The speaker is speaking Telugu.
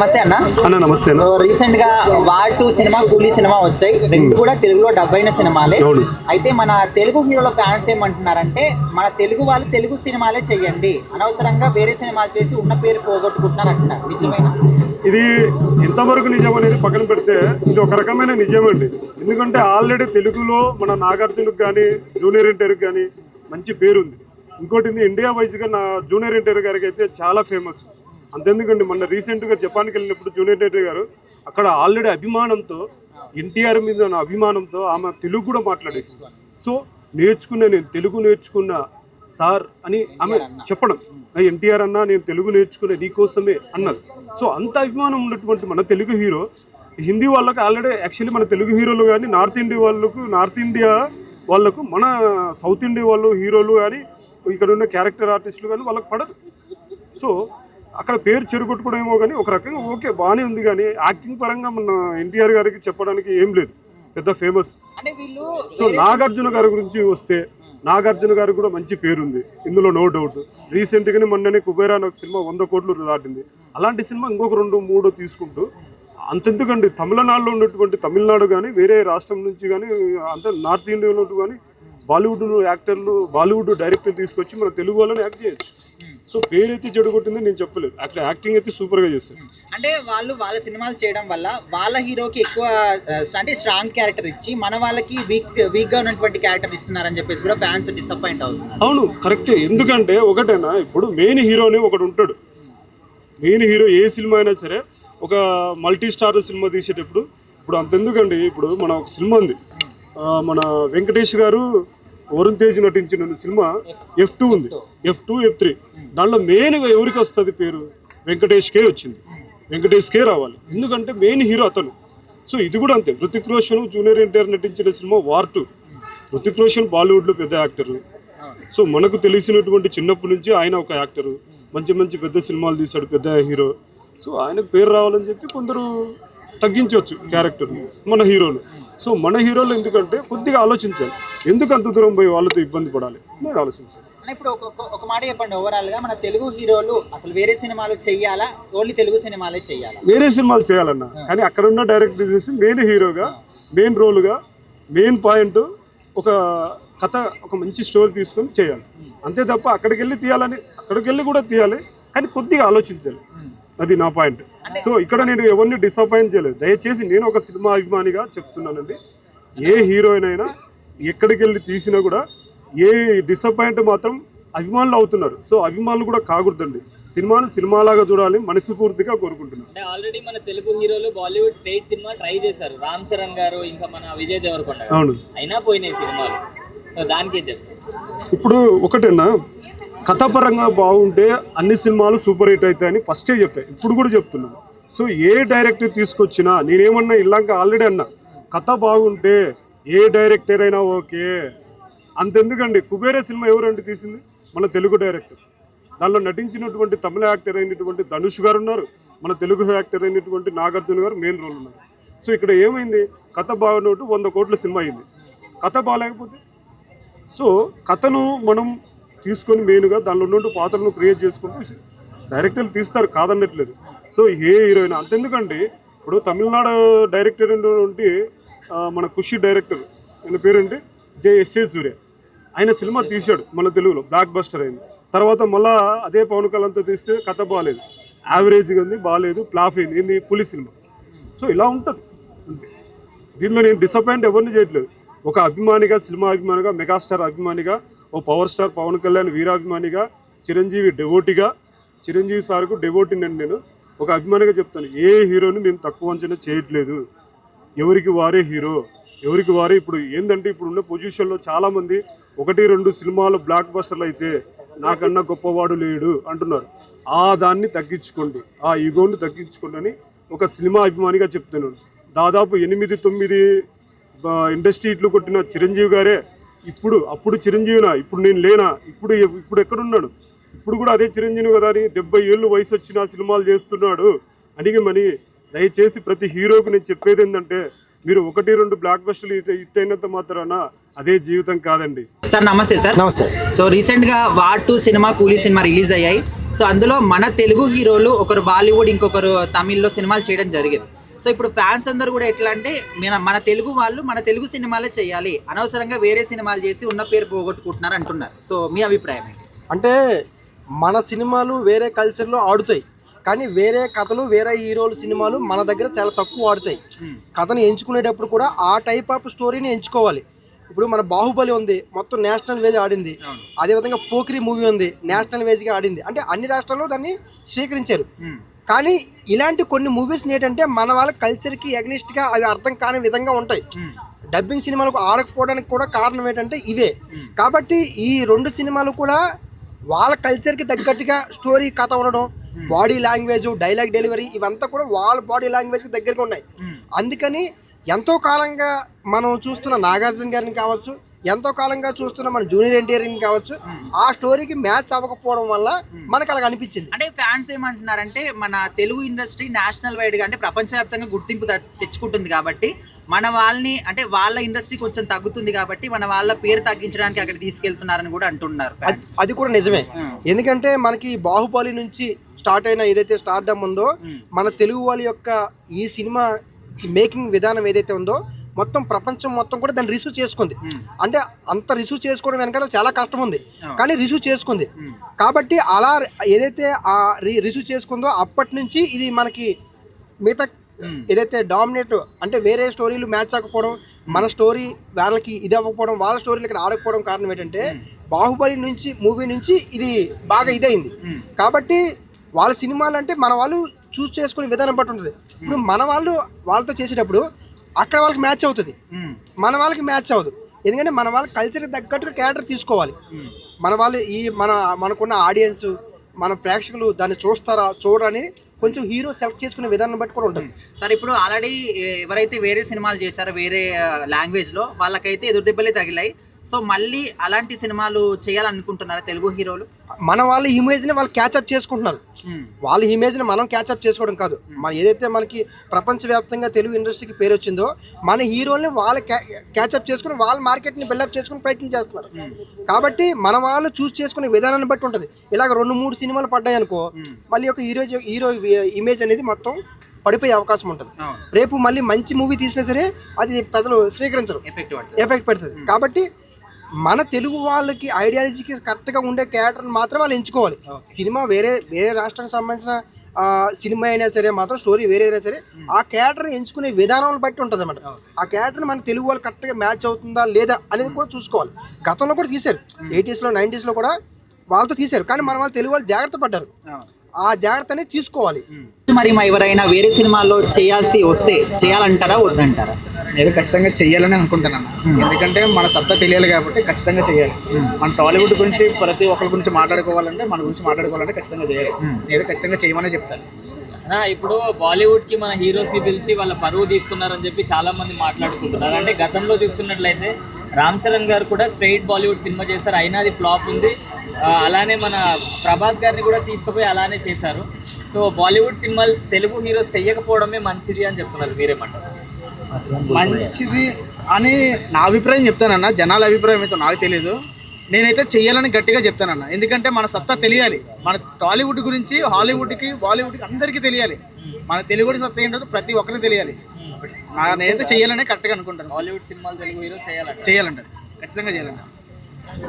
నమస్తే అన్న. అన్న నమస్తే అన్న. రీసెంట్గా war two cinema Coolie cinema వచ్చాయి. రెండు కూడా తెలుగులో డబ్బైన సినిమాలే. అయితే మన తెలుగు హీరోల ఫ్యాన్స్ ఏమంటున్నారంటే మన తెలుగు వాళ్ళు తెలుగు సినిమాలే చెయ్యండి. అనవసరంగా వేరే సినిమాలు చేసి ఉన్న పేరు పోగొట్టుకుంటున్నారు అంటున్నారు. నిజమైన? ఇది ఎంతవరకు నిజం అనేది పక్కన పెడితే ఇది ఒక రకమైన నిజమండి ఎందుకంటే ఆల్రెడీ తెలుగులో మన నాగార్జునకు కానీ జూనియర్ ఎన్టీఆర్కి కానీ మంచి పేరు ఉంది ఇంకోటి ఇండియా వైజ్గా నా జూనియర్ ఎన్టీఆర్ గారికి అయితే చాలా ఫేమస్ అంతెందుకండి మొన్న రీసెంట్గా జపాన్కి వెళ్ళినప్పుడు జూనియర్ ఎన్టీఆర్ గారు అక్కడ ఆల్రెడీ అభిమానంతో ఎన్టీఆర్ మీద ఉన్న అభిమానంతో ఆమె తెలుగు కూడా మాట్లాడేసి సో నేర్చుకున్నా నేను తెలుగు నేర్చుకున్నా సార్ అని ఆమె చెప్పడం. ఎన్టీఆర్ అన్నా నేను తెలుగు నేర్చుకునే నీకోసమే అన్నది. సో అంత అభిమానం ఉన్నటువంటి మన తెలుగు హీరో హిందీ వాళ్ళకి ఆల్రెడీ యాక్చువల్లీ మన తెలుగు హీరోలు కానీ నార్త్ ఇండియా వాళ్ళకు నార్త్ ఇండియా వాళ్ళకు మన సౌత్ ఇండియా వాళ్ళు హీరోలు కానీ ఇక్కడ ఉన్న క్యారెక్టర్ ఆర్టిస్టులు కానీ వాళ్ళకి పడదు. సో అక్కడ పేరు చెరుగొట్టుకోవడం ఏమో కానీ ఒక రకంగా ఓకే బాగానే ఉంది కానీ యాక్టింగ్ పరంగా మన ఎన్టీఆర్ గారికి చెప్పడానికి ఏం లేదు. పెద్ద ఫేమస్. సో నాగార్జున గారి గురించి వస్తే నాగార్జున గారికి కూడా మంచి పేరుంది. ఇందులో నో డౌట్ రీసెంట్ గానే మొన్ననే కుబేరా అనే ఒక సినిమా వంద కోట్లు దాటింది. అలాంటి సినిమా ఇంకొక రెండు మూడు తీసుకుంటూ అంతెందుకండి? తమిళనాడులో ఉన్నటువంటి తమిళనాడు కానీ వేరే రాష్ట్రం నుంచి కానీ అంత నార్త్ ఇండియాలో కానీ బాలీవుడ్ యాక్టర్లు బాలీవుడ్ డైరెక్టర్ తీసుకొచ్చి మన తెలుగు వాళ్ళని యాక్ట్ చేయొచ్చు. సో పేరైతే చెడగొట్టింది నేను చెప్పలేదు. అక్కడ యాక్టింగ్ అయితే సూపర్గా చేస్తారు అంటే వాళ్ళు వాళ్ళ సినిమాలు చేయడం వల్ల వాళ్ళ హీరోకి ఎక్కువ అంటే స్ట్రాంగ్ క్యారెక్టర్ ఇచ్చి మన వాళ్ళకి వీక్ వీక్గా ఉన్నటువంటి క్యారెక్టర్ ఇస్తున్నారని చెప్పేసి కూడా ఫ్యాన్స్ డిసప్పాయింట్ అవుతున్నారు. అవును కరెక్టే ఎందుకంటే ఒకటేనా ఇప్పుడు మెయిన్ హీరోని ఒకడు ఉంటాడు. మెయిన్ హీరో ఏ సినిమా అయినా సరే ఒక మల్టీ స్టార్ సినిమా తీసేటప్పుడు ఇప్పుడు అంతెందుకండి ఇప్పుడు మన ఒక సినిమా ఉంది. మన వెంకటేష్ గారు వరుణ్ తేజ్ నటించిన సినిమా ఎఫ్ టూ ఉంది. ఎఫ్ టూ ఎఫ్ త్రీ దాంట్లో మెయిన్గా ఎవరికి వస్తుంది పేరు? వెంకటేష్కే వచ్చింది. వెంకటేష్కే రావాలి. ఎందుకంటే మెయిన్ హీరో అతను. సో ఇది కూడా అంతే. హృతిక్ రోషన్ జూనియర్ ఎన్టీఆర్ నటించిన cinema war two Hrithik Roshan బాలీవుడ్లో పెద్ద యాక్టరు. సో మనకు తెలిసినటువంటి చిన్నప్పటి నుంచి ఆయన ఒక యాక్టరు. మంచి మంచి పెద్ద సినిమాలు తీశాడు పెద్ద హీరో. సో ఆయన పేరు రావాలని చెప్పి కొందరు తగ్గించవచ్చు క్యారెక్టర్ మన హీరోలు. సో మన హీరోలు ఎందుకంటే కొద్దిగా ఆలోచించాలి. ఎందుకు అంత దూరం పోయి వాళ్ళతో ఇబ్బంది పడాలి? అనేది ఆలోచించాలి. ఇప్పుడు ఒక మాట చెప్పండి ఓవరాల్గా. మన తెలుగు హీరోలు అసలు వేరే సినిమాలు చెయ్యాలా? ఓన్లీ తెలుగు సినిమాలే చెయ్యాలా? వేరే సినిమాలు చేయాలన్న. కానీ అక్కడ ఉన్న డైరెక్టర్ చేసి మెయిన్ హీరోగా మెయిన్ రోల్గా మెయిన్ పాయింట్ ఒక కథ ఒక మంచి స్టోరీ తీసుకొని చేయాలి. అంతే తప్ప అక్కడికి వెళ్ళి తీయాలని అక్కడికి వెళ్ళి కూడా తీయాలి. కానీ కొద్దిగా ఆలోచించాలి. అది నా పాయింట్. సో ఇక్కడ నేను ఎవరిని డిసప్పాయింట్ చేయలేదు. దయచేసి నేను ఒక సినిమా అభిమానిగా చెప్తున్నానండి. ఏ హీరోయిన్ అయినా ఎక్కడికి వెళ్ళి తీసినా కూడా ఏ డిసప్పాయింట్ మాత్రం అభిమానులు అవుతున్నారు. సో అభిమానులు కూడా కాకూడదండి. సినిమాను సినిమాలాగా చూడాలి మనస్ఫూర్తిగా కోరుకుంటున్నాను. అంటే ఆల్రెడీ మన తెలుగు హీరోలు బాలీవుడ్ స్ట్రైట్ సినిమా ట్రై చేశారు. రామ్ చరణ్ గారు ఇంకా మన విజయ్ దేవరకొండ. అవును. అయినా పోయినాయి సినిమాలు. సో దానికి ఏం చెప్తారు ఇప్పుడు ఒకటేనా? కథాపరంగా బాగుంటే అన్ని సినిమాలు సూపర్ హిట్ అవుతాయని ఫస్టే చెప్పాయి ఇప్పుడు కూడా చెప్తున్నాను సో ఏ డైరెక్టర్ తీసుకొచ్చినా నేనేమన్నా ఇలాగ ఆల్రెడీ అన్నా కథ బాగుంటే ఏ డైరెక్టర్ అయినా ఓకే. అంతెందుకండి కుబేర సినిమా ఎవరండి తీసింది? మన తెలుగు డైరెక్టర్ దానిలో నటించినటువంటి తమిళ యాక్టర్ అయినటువంటి ధనుష్ గారు ఉన్నారు. మన తెలుగు యాక్టర్ అయినటువంటి నాగార్జున గారు మెయిన్ రోల్ ఉన్నారు. సో ఇక్కడ ఏమైంది? కథ బాగున్నట్టు వంద కోట్ల సినిమా అయింది. కథ బాగాలేకపోతే? సో కథను మనం తీసుకొని మెయిన్గా దానిలో ఉన్నటువంటి పాత్రను క్రియేట్ చేసుకుంటూ డైరెక్టర్లు తీస్తారు కాదన్నట్లేదు సో ఏ హీరోయిన్ అంతెందుకండి? ఇప్పుడు తమిళనాడు డైరెక్టర్ ఆ, మన ఖుషి డైరెక్టర్ ఆయన పేరేంటి? J S A Surya. ఆయన సినిమా తీశాడు మన తెలుగులో బ్లాక్ బస్టర్ అయింది తర్వాత మళ్ళా అదే పవన్ కళ్యాణ్తో తీస్తే కథ బాగాలేదు యావరేజ్గా ఉంది బాగాలేదు ఫ్లాప్ అయింది. ఏంది? పులి సినిమా. సో ఇలా ఉంటుంది. అంతే. దీనిలో నేను డిసప్పాయింట్ ఎవరిని చేయట్లేదు. ఒక అభిమానిగా సినిమా అభిమానిగా మెగాస్టార్ అభిమానిగా ఓ పవర్ స్టార్ పవన్ కళ్యాణ్ వీరాభిమానిగా చిరంజీవి డెవోటిగా చిరంజీవి సార్కు డెవోటినండి నేను ఒక అభిమానిగా చెప్తాను. ఏ హీరోని మేము తక్కువ అంచనా చేయట్లేదు. ఎవరికి వారే హీరో ఎవరికి వారే ఇప్పుడు ఏంటంటే ఇప్పుడు ఉన్న పొజిషన్లో చాలామంది ఒకటి రెండు సినిమాలు బ్లాక్ బస్టర్లు అయితే నాకన్నా గొప్పవాడు లేడు అంటున్నారు. ఆ దాన్ని తగ్గించుకోండి. ఆ ఈగోని తగ్గించుకోండి అని ఒక సినిమా అభిమానిగా చెప్తున్నాను. దాదాపు ఎనిమిది తొమ్మిది ఇండస్ట్రీ ఇట్లు కొట్టిన చిరంజీవి గారే ఇప్పుడు అప్పుడు చిరంజీవినా ఇప్పుడు నేను లేనా ఇప్పుడు ఇప్పుడు ఎక్కడున్నాడు? ఇప్పుడు కూడా అదే చిరంజీవి కదా అని డెబ్బై ఏళ్ళు వయసు వచ్చిన సినిమాలు చేస్తున్నాడు. మని దయచేసి ప్రతి హీరోకి నేను చెప్పేది ఏంటంటే మీరు ఒకటి రెండు బ్లాక్ బస్టులు హిట్ హిట్ అయినంత మాత్రాన అదే జీవితం కాదండి. సార్ నమస్తే సార్. నమస్తే. సో రీసెంట్గా war two cinema Coolie cinema release అయ్యాయి. సో అందులో మన తెలుగు హీరోలు ఒకరు బాలీవుడ్ ఇంకొకరు తమిళ్ళో సినిమాలు చేయడం జరిగింది. సో ఇప్పుడు ఫ్యాన్స్ అందరూ కూడా ఎట్లా అంటే మన మన తెలుగు వాళ్ళు మన తెలుగు సినిమాలే చేయాలి. అనవసరంగా వేరే సినిమాలు చేసి ఉన్న పేరు పోగొట్టుకుంటున్నారు అంటున్నారు. సో మీ అభిప్రాయం ఏంటి? అంటే మన సినిమాలు వేరే కల్చర్లో ఆడుతాయి. కానీ వేరే కథలు వేరే హీరోల సినిమాలు మన దగ్గర చాలా తక్కువ ఆడుతాయి. కథను ఎంచుకునేటప్పుడు కూడా ఆ టైప్ ఆఫ్ స్టోరీని ఎంచుకోవాలి. ఇప్పుడు మన బాహుబలి ఉంది మొత్తం నేషనల్ వేజ్ ఆడింది. అదేవిధంగా పోక్రీ మూవీ ఉంది నేషనల్ వేజ్గా ఆడింది. అంటే అన్ని రాష్ట్రాల్లో దాన్ని స్వీకరించారు. కానీ ఇలాంటి కొన్ని మూవీస్ ఏంటంటే మన వాళ్ళ కల్చర్కి గా అవి అర్థం కాని విధంగా ఉంటాయి. డబ్బింగ్ సినిమాలకు ఆడకపోవడానికి కూడా కారణం ఏంటంటే ఇదే కాబట్టి ఈ రెండు సినిమాలు కూడా వాళ్ళ కల్చర్కి తగ్గట్టుగా స్టోరీ కథ ఉండడం బాడీ లాంగ్వేజ్ డైలాగ్ డెలివరీ ఇవంతా కూడా వాళ్ళ బాడీ లాంగ్వేజ్కి దగ్గరగా ఉన్నాయి. అందుకని ఎంతో కాలంగా మనం చూస్తున్న నాగార్జున గారిని కావచ్చు ఎంతో కాలంగా చూస్తున్న మన జూనియర్ ఎన్టీఆర్ని కావచ్చు ఆ స్టోరీకి మ్యాచ్ అవ్వకపోవడం వల్ల మనకు అలాగ అనిపించింది. అంటే ఫ్యాన్స్ ఏమంటున్నారంటే మన తెలుగు ఇండస్ట్రీ నేషనల్ వైడ్గా అంటే ప్రపంచవ్యాప్తంగా గుర్తింపు తెచ్చుకుంటుంది కాబట్టి మన వాళ్ళని అంటే వాళ్ళ ఇండస్ట్రీ కొంచెం తగ్గుతుంది కాబట్టి మన వాళ్ళ పేరు తగ్గించడానికి అక్కడ తీసుకెళ్తున్నారని కూడా అంటున్నారు అది కూడా నిజమే. ఎందుకంటే మనకి బాహుబలి నుంచి స్టార్ట్ అయిన ఏదైతే స్టార్డమ్ ఉందో మన తెలుగు వాళ్ళ యొక్క ఈ సినిమా మేకింగ్ విధానం ఏదైతే ఉందో మొత్తం ప్రపంచం మొత్తం కూడా దాన్ని రిసీవ్ చేసుకుంది. అంటే అంత రిసీవ్ చేసుకోవడం వెనకాల చాలా కష్టం ఉంది కానీ రిసీవ్ చేసుకుంది. కాబట్టి అలా ఏదైతే ఆ రిసీవ్ చేసుకుందో అప్పటి నుంచి ఇది మనకి మిగతా ఏదైతే డామినేట్ అంటే వేరే స్టోరీలు మ్యాచ్ అవ్వకపోవడం మన స్టోరీ వాళ్ళకి ఇది అవ్వకపోవడం వాళ్ళ స్టోరీలు ఇక్కడ ఆడకపోవడం కారణం ఏంటంటే బాహుబలి నుంచి మూవీ నుంచి ఇది బాగా ఇదైంది కాబట్టి వాళ్ళ సినిమాలు అంటే మన వాళ్ళు చూస్ చేసుకునే విధానం బట్టి ఉంటుంది. ఇప్పుడు మన వాళ్ళు వాళ్ళతో చేసేటప్పుడు అక్కడ వాళ్ళకి మ్యాచ్ అవుతుంది. మన వాళ్ళకి మ్యాచ్ అవ్వదు. ఎందుకంటే మన వాళ్ళ కల్చర్కి తగ్గట్టుగా క్యారెక్టర్ తీసుకోవాలి. మన వాళ్ళు ఈ మన మనకున్న ఆడియన్స్ మన ప్రేక్షకులు దాన్ని చూస్తారా చూడరని కొంచెం హీరో సెలెక్ట్ చేసుకునే విధానం బట్టి కూడా ఉంటుంది. సార్ ఇప్పుడు ఆల్రెడీ ఎవరైతే వేరే సినిమాలు చేశారో వేరే లాంగ్వేజ్లో వాళ్ళకైతే ఎదురు దెబ్బలే తగిలాయి. సో మళ్ళీ అలాంటి సినిమాలు చేయాలనుకుంటున్నారా తెలుగు హీరోలు? మన వాళ్ళ ఇమేజ్ని వాళ్ళు క్యాచప్ చేసుకుంటున్నారు. వాళ్ళ ఇమేజ్ని మనం క్యాచప్ చేసుకోవడం కాదు. మన ఏదైతే మనకి ప్రపంచవ్యాప్తంగా తెలుగు ఇండస్ట్రీకి పేరు వచ్చిందో మన హీరోల్ని వాళ్ళు క్యాచప్ చేసుకుని వాళ్ళ మార్కెట్ని బిల్డప్ చేసుకుని ప్రయత్నం చేస్తున్నారు. కాబట్టి మన వాళ్ళు చూస్ చేసుకునే విధానాన్ని బట్టి ఉంటుంది. ఇలాగ రెండు మూడు సినిమాలు పడ్డాయి అనుకో మళ్ళీ ఒక హీరో హీరో ఇమేజ్ అనేది మొత్తం పడిపోయే అవకాశం ఉంటుంది. రేపు మళ్ళీ మంచి మూవీ తీసినా సరే అది ప్రజలు స్వీకరించరు. ఎఫెక్ట్ పెడుతుంది. కాబట్టి మన తెలుగు వాళ్ళకి ఐడియాలజీకి కరెక్ట్గా ఉండే క్యారెక్టర్ మాత్రం వాళ్ళు ఎంచుకోవాలి. సినిమా వేరే వేరే రాష్ట్రానికి సంబంధించిన సినిమా అయినా సరే మాత్రం స్టోరీ వేరే అయినా సరే ఆ క్యారెక్టర్ ఎంచుకునే విధానం బట్టి ఉంటుంది అనమాట ఆ క్యారెక్టర్ మన తెలుగు వాళ్ళు కరెక్ట్గా మ్యాచ్ అవుతుందా లేదా అనేది కూడా చూసుకోవాలి. గతంలో కూడా తీశారు. ఎయిటీస్లో నైంటీస్లో కూడా వాళ్ళతో తీశారు. కానీ మన వాళ్ళు తెలుగు వాళ్ళు జాగ్రత్త పడ్డారు. ఆ. జాగ్రత్త అనేది తీసుకోవాలి. మరి మా ఎవరైనా వేరే సినిమాల్లో చేయాల్సి వస్తే చేయాలంటారా వద్దంటారా? నేను ఖచ్చితంగా చెయ్యాలని అనుకుంటున్నాను. ఎందుకంటే మన సత్తా తెలియాలి కాబట్టి ఖచ్చితంగా చేయాలి మన టాలీవుడ్ గురించి ప్రతి ఒక్కరి గురించి మాట్లాడుకోవాలంటే మన గురించి మాట్లాడుకోవాలంటే ఖచ్చితంగా చేయాలి నేను ఖచ్చితంగా చేయమనే చెప్తాను. అన్నా, ఇప్పుడు బాలీవుడ్కి మన హీరోస్ని పిలిచి వాళ్ళ పరువు తీస్తున్నారని చెప్పి చాలా మంది మాట్లాడుకుంటున్నారు. అంటే గతంలో చూసుకున్నట్లయితే రామ్ చరణ్ గారు కూడా స్ట్రైట్ బాలీవుడ్ సినిమా చేశారు. అయినా అది ఫ్లాప్ ఉంది. అలానే మన ప్రభాస్ గారిని కూడా తీసుకుపోయి అలానే చేశారు. సో బాలీవుడ్ సినిమాలు తెలుగు హీరోస్ చెయ్యకపోవడమే మంచిది అని చెప్తున్నారు. మీరేమంటారు? మంచిది అని నా అభిప్రాయం చెప్తానన్న. జనాల అభిప్రాయం అయితే నాకు తెలియదు నేనైతే చెయ్యాలని గట్టిగా చెప్తానన్న. ఎందుకంటే మన సత్తా తెలియాలి. మన టాలీవుడ్ గురించి హాలీవుడ్కి బాలీవుడ్కి అందరికీ తెలియాలి. మన తెలుగుడి సత్తా ఏంటో ప్రతి ఒక్కరికి తెలియాలి. నా- నేనైతే చెయ్యాలని కరెక్ట్గా అనుకుంటాను. బాలీవుడ్ సినిమాలు తెలుగు హీరోస్ చేయాలంట చేయాలంటారు ఖచ్చితంగా చేయాలంటారు